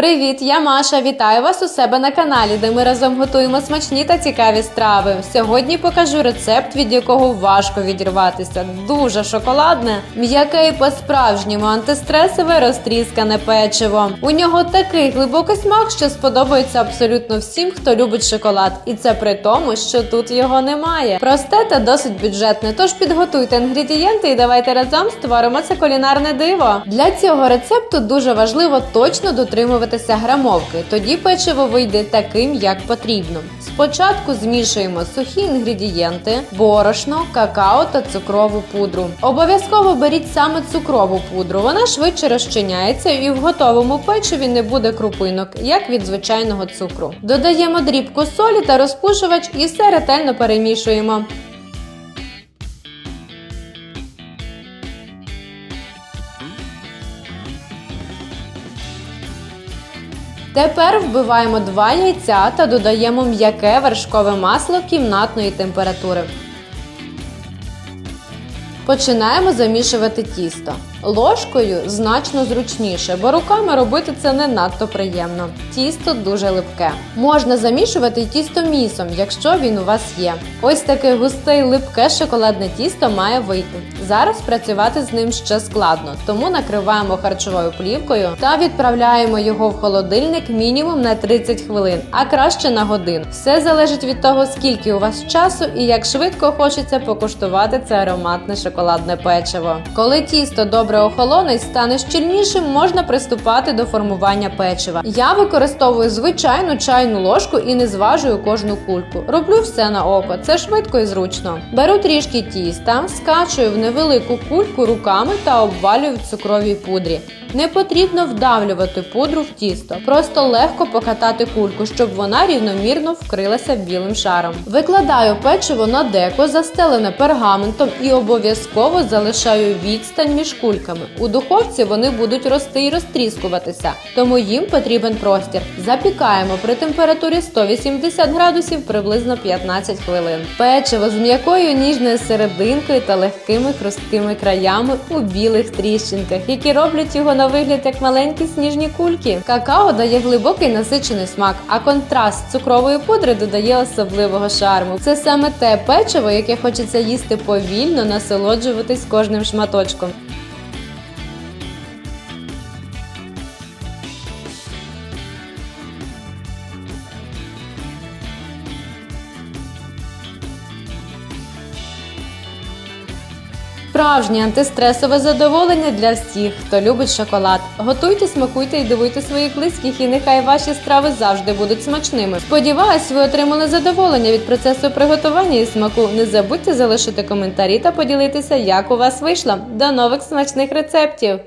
Привіт, я Маша. Вітаю вас у себе на каналі, де ми разом готуємо смачні та цікаві страви. Сьогодні покажу рецепт, від якого важко відірватися. Дуже шоколадне, м'яке і по-справжньому антистресове розтріскане печиво. У нього такий глибокий смак, що сподобається абсолютно всім, хто любить шоколад. І це при тому, що тут його немає. Просте та досить бюджетне. Тож підготуйте інгредієнти і давайте разом створимо це кулінарне диво. Для цього рецепту дуже важливо точно дотримуватися грамовки. Тоді печиво вийде таким, як потрібно. Спочатку змішуємо сухі інгредієнти, борошно, какао та цукрову пудру. Обов'язково беріть саме цукрову пудру. Вона швидше розчиняється і в готовому печиві не буде крупинок, як від звичайного цукру. Додаємо дрібку солі та розпушувач і все ретельно перемішуємо. Тепер вбиваємо два яйця та додаємо м'яке вершкове масло кімнатної температури. Починаємо замішувати тісто. Ложкою значно зручніше, бо руками робити це не надто приємно. Тісто дуже липке. Можна замішувати тісто місом, якщо він у вас є. Ось таке густе й липке шоколадне тісто має вийти. Зараз працювати з ним ще складно, тому накриваємо харчовою плівкою та відправляємо його в холодильник мінімум на 30 хвилин, а краще на годину. Все залежить від того, скільки у вас часу і як швидко хочеться покуштувати це ароматне шоколадне печиво. Коли тісто добре охолоне і стане щільнішим, можна приступати до формування печива. Я використовую звичайну чайну ложку і не зважую кожну кульку. Роблю все на око, це швидко і зручно. Беру трішки тіста, скачую в невелику кульку руками та обвалюю в цукровій пудрі. Не потрібно вдавлювати пудру в тісто, просто легко покатати кульку, щоб вона рівномірно вкрилася білим шаром. Викладаю печиво на деко, застелене пергаментом і обов'язково залишаю відстань між кульками. У духовці вони будуть рости і розтріскуватися, тому їм потрібен простір. Запікаємо при температурі 180 градусів приблизно 15 хвилин. Печиво з м'якою ніжною серединкою та легкими хрусткими краями у білих тріщинках, які роблять його на вигляд як маленькі сніжні кульки. Какао дає глибокий насичений смак, а контраст цукрової пудри додає особливого шарму. Це саме те печиво, яке хочеться їсти повільно, насолоджуватись кожним шматочком. Справжнє антистресове задоволення для всіх, хто любить шоколад. Готуйте, смакуйте і дивуйте своїх близьких, і нехай ваші страви завжди будуть смачними. Сподіваюсь, ви отримали задоволення від процесу приготування і смаку. Не забудьте залишити коментарі та поділитися, як у вас вийшло. До нових смачних рецептів!